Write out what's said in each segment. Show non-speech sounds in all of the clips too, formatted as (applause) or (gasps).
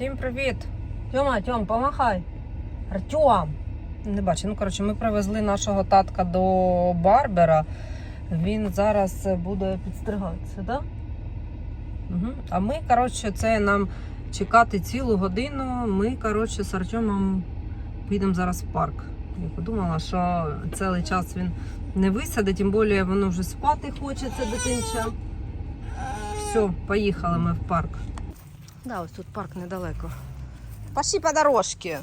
Всім привіт! Тьома, Тьом, помахай. Артем. Не бачу. Ну, коротше, ми привезли нашого татка до Барбера. Він зараз буде підстригатися? Да? Угу. А ми, коротше, це нам чекати цілу годину. Ми, коротше, з Артемом підемо зараз в парк. Я подумала, що цілий час він не висаде, тим більше воно вже спати хоче, це дитинча. Все, поїхали ми в парк. Да, ось тут парк недалеко. Пошли по дорожці.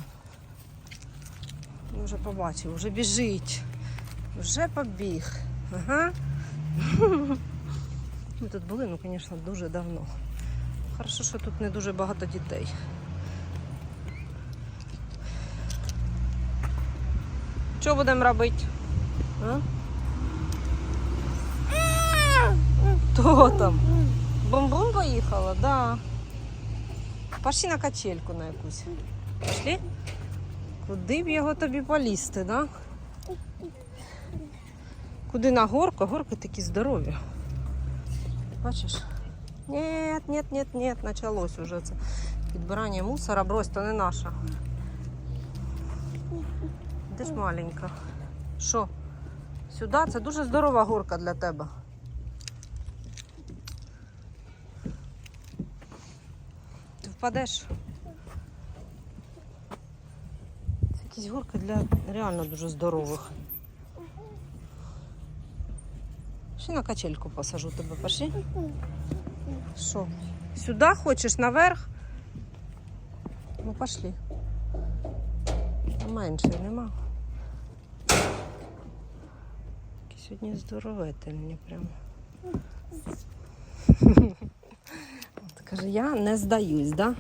Вже побачив, вже біжить. Вже побіг. Ага. (laughs) Ми тут були, ну, звісно, дуже давно. Хорошо, що тут не дуже багато дітей. Що будемо робити? А? Хто там? Бомбун поїхала, да. Пошли на качельку на якусь. Пішли? Куди б його тобі полізти, да? Куди на горку? Горки такі здорові. Бачиш? Нет, нет, нет, нет, началось уже це. Підбирання мусора, брось, то не наша. Де ж маленька? Що? Сюди? Це дуже здорова горка для тебе. Впадеш? Це якісь горки для реально дуже здорових. Ще на качельку посажу тебе, пошли. Що? Сюди хочеш наверх? Ну пошли. Менше нема. Які сьогодні здоровительні прямо. Каже, я не здаюсь, да?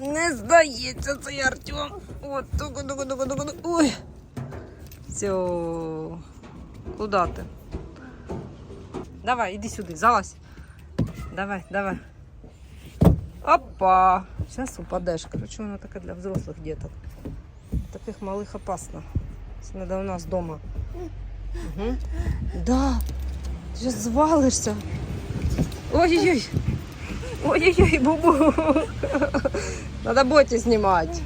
Не здається цей Артем. От, туку, туку, туку, туку, туку. Ой. Все. Куда ти? Давай, іди сюди, залазь. Давай, давай. Опа! Сейчас упадешь. Короче, вона така для взрослых деток. Таких малих опасно. Це надо у нас дома. Угу. Да. Ти зараз звалишся. Ой-ой-ой. Ой-ой-ой, бубу. Надо боті знімати.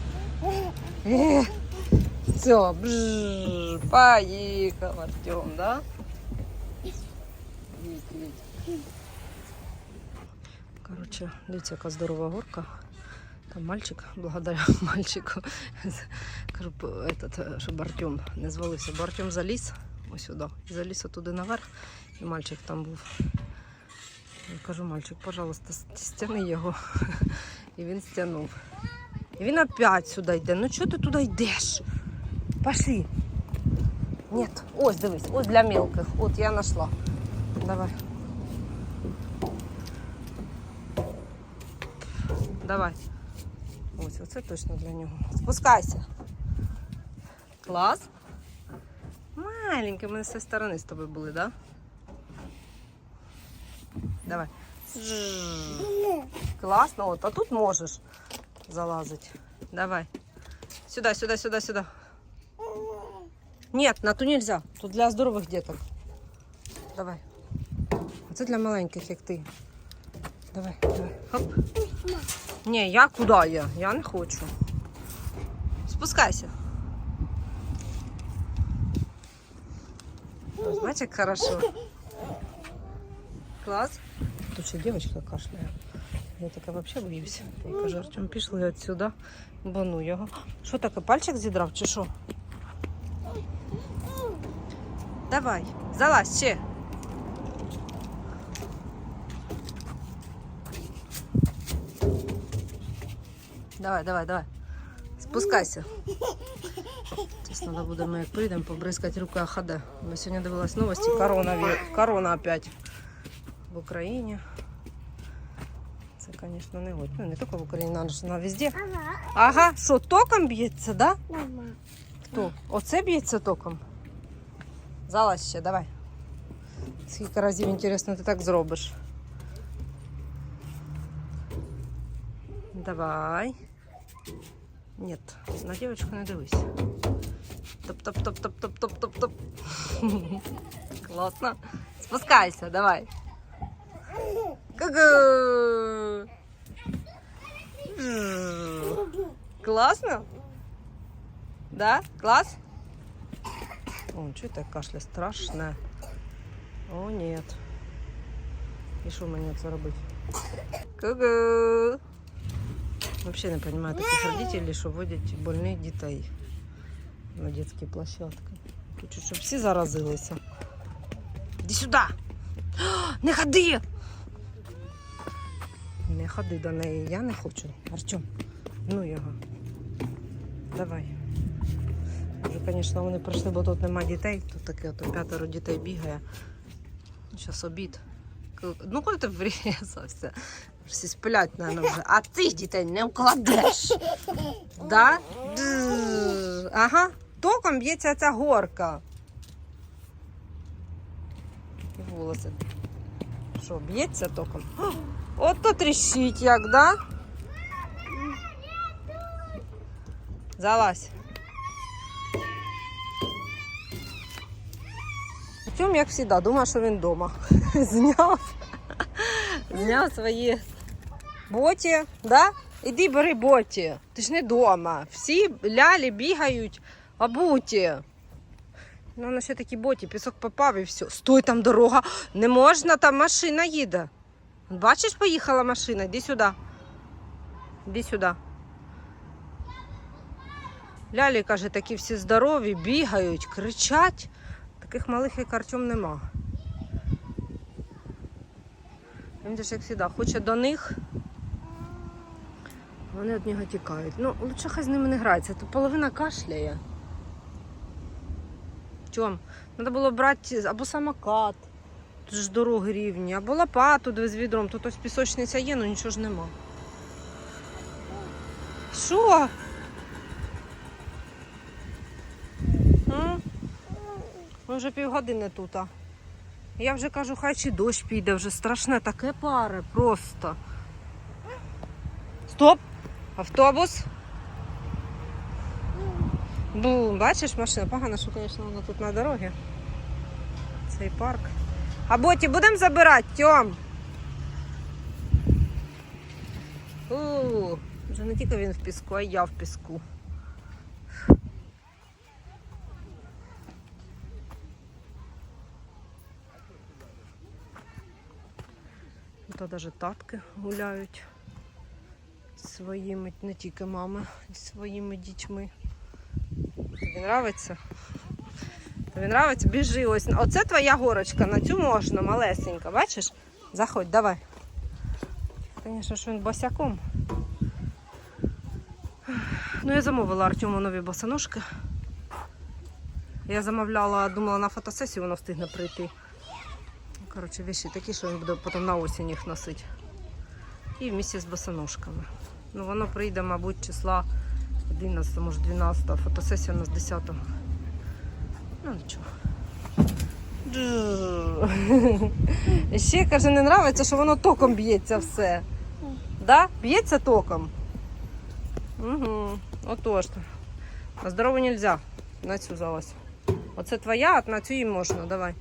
Е. Все, бжж, поїхав Артем, да? Коротше, дивіться, яка здорова горка. Там мальчик, благодаря (laughs) мальчику. Кажу, этот, щоб Артем не звалився. Бо Артем заліз ось сюди. Заліз туди наверх, і мальчик там був. Я кажу, мальчик, пожалуйста, стяни його. (laughs) І він стягнув. І він опять сюди йде. Ну чого ти туди йдеш? Пошли. Ні, ось дивись, ось для мелких. От я знайшла. Давай. Давай. Ось, оце точно для нього. Спускайся. Клас. Маленький, ми з цієї сторони з тобою були, так? Да? Давай. Класно, от, а тут можеш залазити. Давай. Сюда, сюда, сюда, сюда. Нет, на ту нельзя. Тут для здорових діток. Давай. А це для маленьких, як ти. Давай, давай. Хоп. Ні, я куди я? Я не хочу. Спускайся. Бачиш, як хорошо. Клас. Тут ще дівчинка кашляє. Я таке взагалі боюся. Я кажу, Артем, пішли відсюди, бо його. Що таке, пальчик зідрав чи що? Давай, залазь ще. Давай, давай, давай. Спускайся. Зараз треба буде, ми як прийдемо, побризкати руки АХД. Ми сьогодні дивилась новості. Корона, корона опять в Україні. Це, звісно, не от. Ну, не тільки в Україні, ж вона везде. Ага, що, током б'ється, да? Мама. Хто? Оце б'ється током? Залазь ще, давай. Скільки разів, інтересно, ти так зробиш. Давай. Нет, на девочку не дивись. Топ-топ-топ-топ-топ-топ-топ-топ. (laughs) Класно. Спускайся, давай. Ку-ку. М. Класно? Да? Клас? О, чуєте, кашля страшне. О, нет. І що мені це робити? Ку-ку. Вообще не понимаю таких родителей, що водять больних дітей на детські площадки. Хочу, щоб всі заразилися. Іди сюди! О, (gasps) Не ходи! Не ходи до неї, я не хочу. Артем, ну його. Давай. Вже, звісно, вони прийшли, бо тут нема дітей. Тут таке от п'ятеро дітей бігає. Зараз обід. Ну, коли ти врізався? Всі сплять, мабуть, вже. А цих дітей не вкладеш. Да? Ага. Током б'ється ця горка. І волоси. Що, б'ється током? (gasps) От то тріщить як, да? Залазь. Артем, як завжди, думав, що він вдома. (laughs) Зняв. Зняв свої боті, да? Іди бери боті. Ти ж не вдома. Всі лялі бігають обуті. Ну, на ще такі боті, пісок попав і все. Стой, там дорога. Не можна, там машина їде. Бачиш, поїхала машина, іди сюди. Іди сюди. Лялі, каже, такі всі здорові, бігають, кричать. Таких малих, як Артем, нема. Він же як завжди, хоче до них. Вони від нього тікають. Ну, лучше хай з ними не грається, то половина кашляє. Чом? Треба було брати або самокат, тут ж дороги рівні, або лопату з відром, тут ось пісочниця є, ну нічого ж нема. Що? Ми вже півгодини тут. Я вже кажу, хай чи дощ піде, вже страшне таке пари просто. Стоп! Автобус. Бу, бачиш машина? Погано, що, звісно, вона тут на дорогі. Цей парк. А боті будемо забирати, Тьом? У, вже не тільки він в піску, а я в піску. Тут навіть татки гуляють своїми, не тільки мами, своїми дітьми. Тобі нравиться? Тобі нравиться? Біжи ось. Оце твоя горочка, на цю можна, малесенька, бачиш? Заходь, давай. Звісно, що він босяком. Ну, я замовила Артему нові босоножки. Я замовляла, думала на фотосесію воно встигне прийти. Коротше, віші такі, що він буде потім на осінь їх носити. І в місці з босоножками. Ну, воно прийде, мабуть, числа 11, може 12, фотосесія у нас 10. Ну нічого. Ще каже, не подобається, що воно током б'ється все. Да? Б'ється током. Угу. Отож. На здорову нельзя. На цю залазь. Оце твоя, а на цю їй можна. Давай.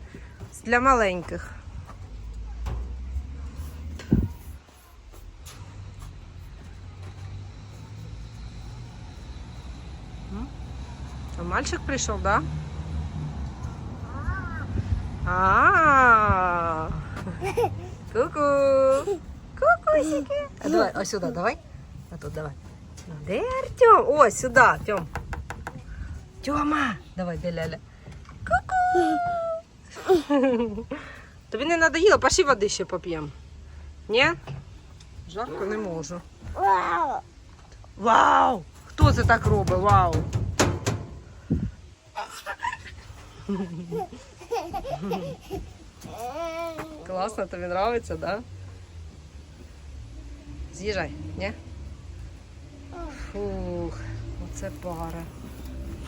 Для маленьких. Мальчик пришел, да? А, ку-ку, кукусики. А давай, ось сюда, давай. А тут давай. Де Артем? О, сюда, Тем. Тьома, давай, де ляля. Ку-ку. Тобі не надоїло, пошли води ще поп'ємо. Ні? Жарко не можу. Вау! Вау! Хто це так робить? Вау! Класно, тобі подобається, да? З'їжджай, ні? Фух, оце пара.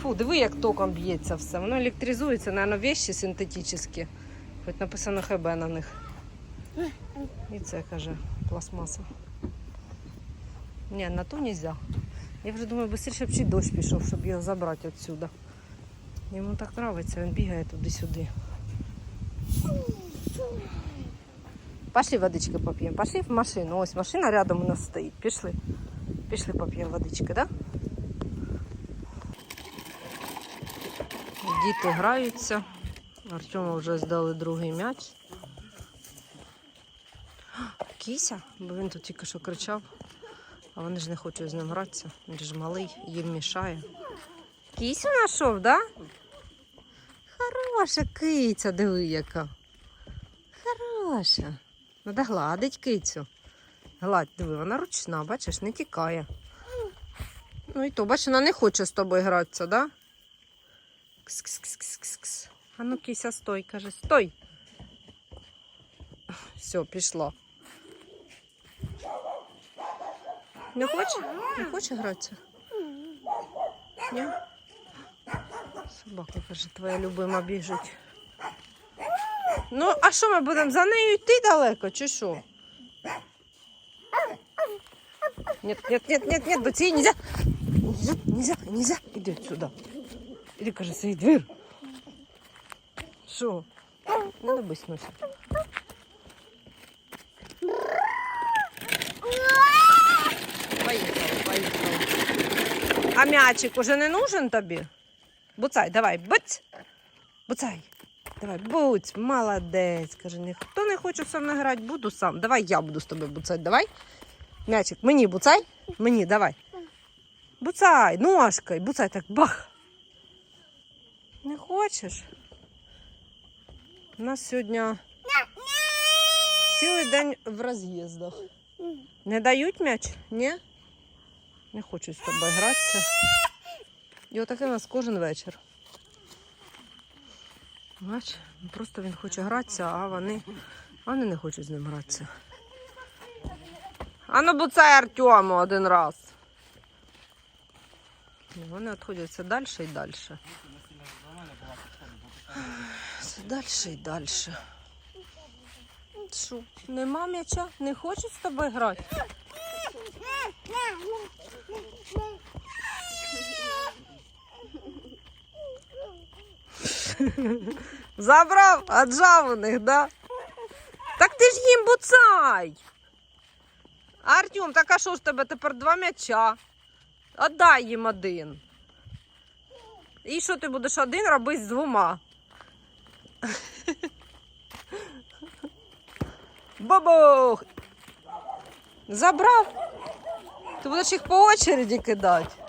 Фу, диви, як током б'ється все. Воно електризується, мабуть, вещі синтетичні. Хоч написано ХБ на них. І це каже пластмаса. Ні, на то нельзя. Я вже думаю, швидше б чи дощ пішов, щоб його забрати відсюди. Йому так подобається, він бігає туди-сюди. Пішли водички поп'ємо, Пішли в машину. Ось машина рядом у нас стоїть. Пішли. Пішли поп'ємо водички, так? Да? Діти граються. Артему вже здали другий м'яч. Кіся, бо він тут тільки що кричав, а вони ж не хочуть з ним гратися. Він ж малий, їм мішає. Кісю знайшов, так? Да? Хороша киця, диви яка. Хороша. Надо гладить кицю. Гладь, диви, вона ручна, бачиш, не тікає. Ну і то, бачиш, вона не хоче з тобою гратися, да? Кс-кс-кс-кс-кс. А ну, кися, стой, каже, стой. Все, пішла. Не хоче? Не хоче гратися? Ні? Собака каже, твоя любима біжить. Ну, а що ми будемо за нею йти далеко, чи що? Нет, нет, нет, нет, нет, до цієї нельзя. Нельзя, нельзя, нельзя. Іди сюди. Іди, каже, свій двір. Що? Не добись нося. Поїхали, поїхали. А м'ячик уже не нужен тобі? Буцай, давай, буць. Буцай. Давай, буць, молодець. Каже, ніхто не хоче со мною грати, буду сам. Давай я буду з тобою буцати, давай. М'ячик, мені буцай, мені, давай. Буцай, ножкой, буцай так, бах. Не хочеш? У нас сьогодні цілий день в роз'їздах. Не дають м'яч? Ні? Не хочу з тобою гратися. І отаке у нас кожен вечір. Бач, просто він хоче гратися, а вони, вони не хочуть з ним гратися. А ну буцай Артему один раз. Вони відходять все далі і далі. Все далі і далі. Що, нема м'яча? Не хочуть з тобою грати? (laughs) Забрав, отжав у них, да? Так ти ж їм буцай. Артем, так а що ж тебе тепер два м'яча? Отдай їм один. І що ти будеш один робити з двома? (laughs) Бабух! Забрав. Ти будеш їх по очереді кидати.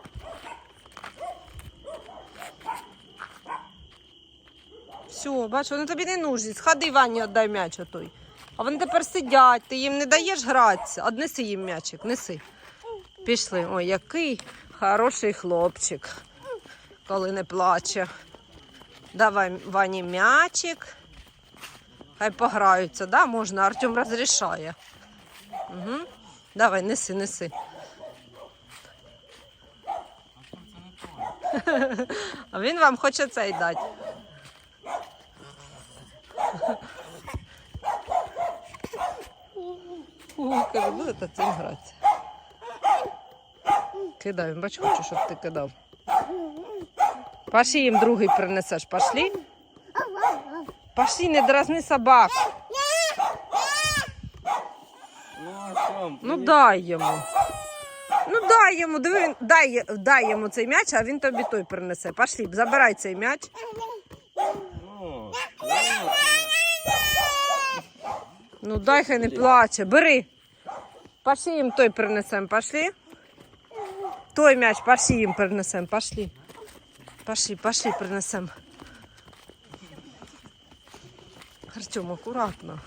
Все, бач, вони тобі не нужні. Сходи, Вані, віддай м'яч той. А вони тепер сидять, ти їм не даєш гратися. Однеси їм м'ячик, неси. Пішли. Ой, який хороший хлопчик, коли не плаче. Давай Вані м'ячик. Хай пограються, да? Можна, Артем розрішає. Угу. Давай, неси, неси. (laughs) А він вам хоче цей дати. Каже, будете цим гратися. Кидай, бач, хочу, щоб ти кидав. Пошли їм другий принесеш, пошли. Пошли, не дразни собак. Ну, дай йому. Ну дай йому, диви, дай, дай йому цей м'яч, а він тобі той принесе. Пошли, забирай цей м'яч. Ну дай хай не плаче. Бери. Пошли їм той принесемо, пошли. Той м'яч, пошли їм принесемо, пошли. Пошли, пошли, принесемо. Артем, акуратно.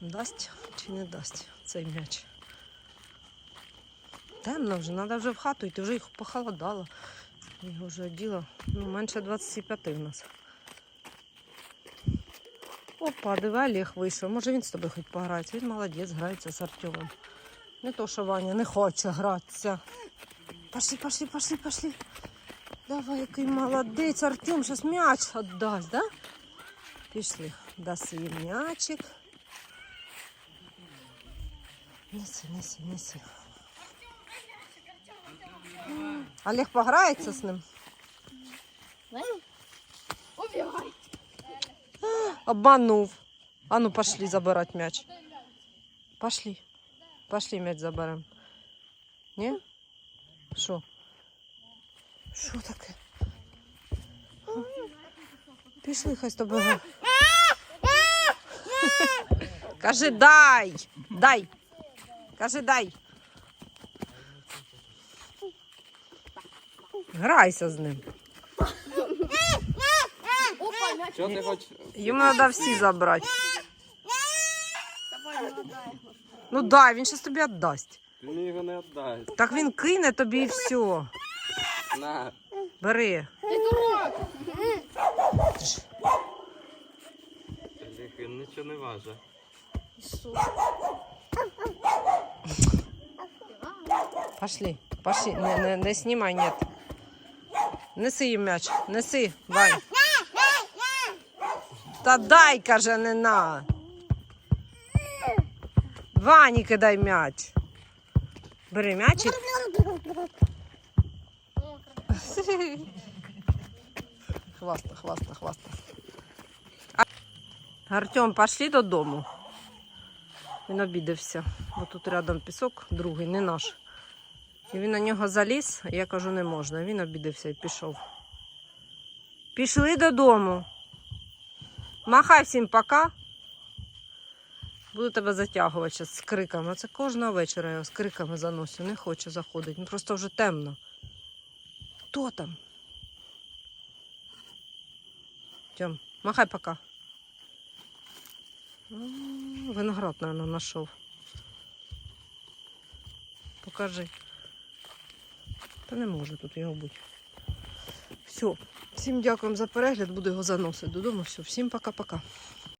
Дасть чи не дасть цей м'яч? Темно вже, треба вже в хату йти, вже їх похолодало. Я його вже оділа. Ну, менше 25 у нас. Опа, диви, Олег вийшов. Може він з тобою хоч пограється. Він молодець, грається з Артемом. Не то, що Ваня не хоче гратися. Пошли, пошли, пошли, пошли. Давай, який молодець. Артем зараз м'яч віддасть, да? Пішли. Даси м'ячик. Неси, неси, неси. Олег пограється з ним. Убегай. Обманув. А ну пошли забирать мяч. Пошли. Пошли мяч заберем. Ні? Що? Що таке? А? Пішли, хай з тобою. гра- Кажи дай! Дай! Кажи дай! Грайся з ним. Що ти хочеш? Йому треба всі забрати. Ну дай, він щас тобі віддасть. Ти мені його не віддасть. Так він кине тобі і все. На. Бери. Ти дурак. Він нічого не важить. Пошли, пошли. Не, не, не снимай, нет. Неси їм м'яч. Неси, Вань. Та дай, каже, не на. Вані кидай м'яч. Бери м'ячик. Хваста, хваста, хваста. Артем, пошли додому. Він обідався, бо тут рядом пісок, другий, не наш. І він на нього заліз, я кажу, не можна. Він обідався і пішов. Пішли додому. Махай всім пока. Буду тебе затягувати зараз з криками. Це кожного вечора я його з криками заносю. Не хоче заходити. Ну просто вже темно. Хто там? Тьом, махай пока. Виноград, наверное, знайшов. Покажи. Та не може тут його бути. Все. Всім дякуємо за перегляд, буду його заносити додому. Все, всім пока-пока.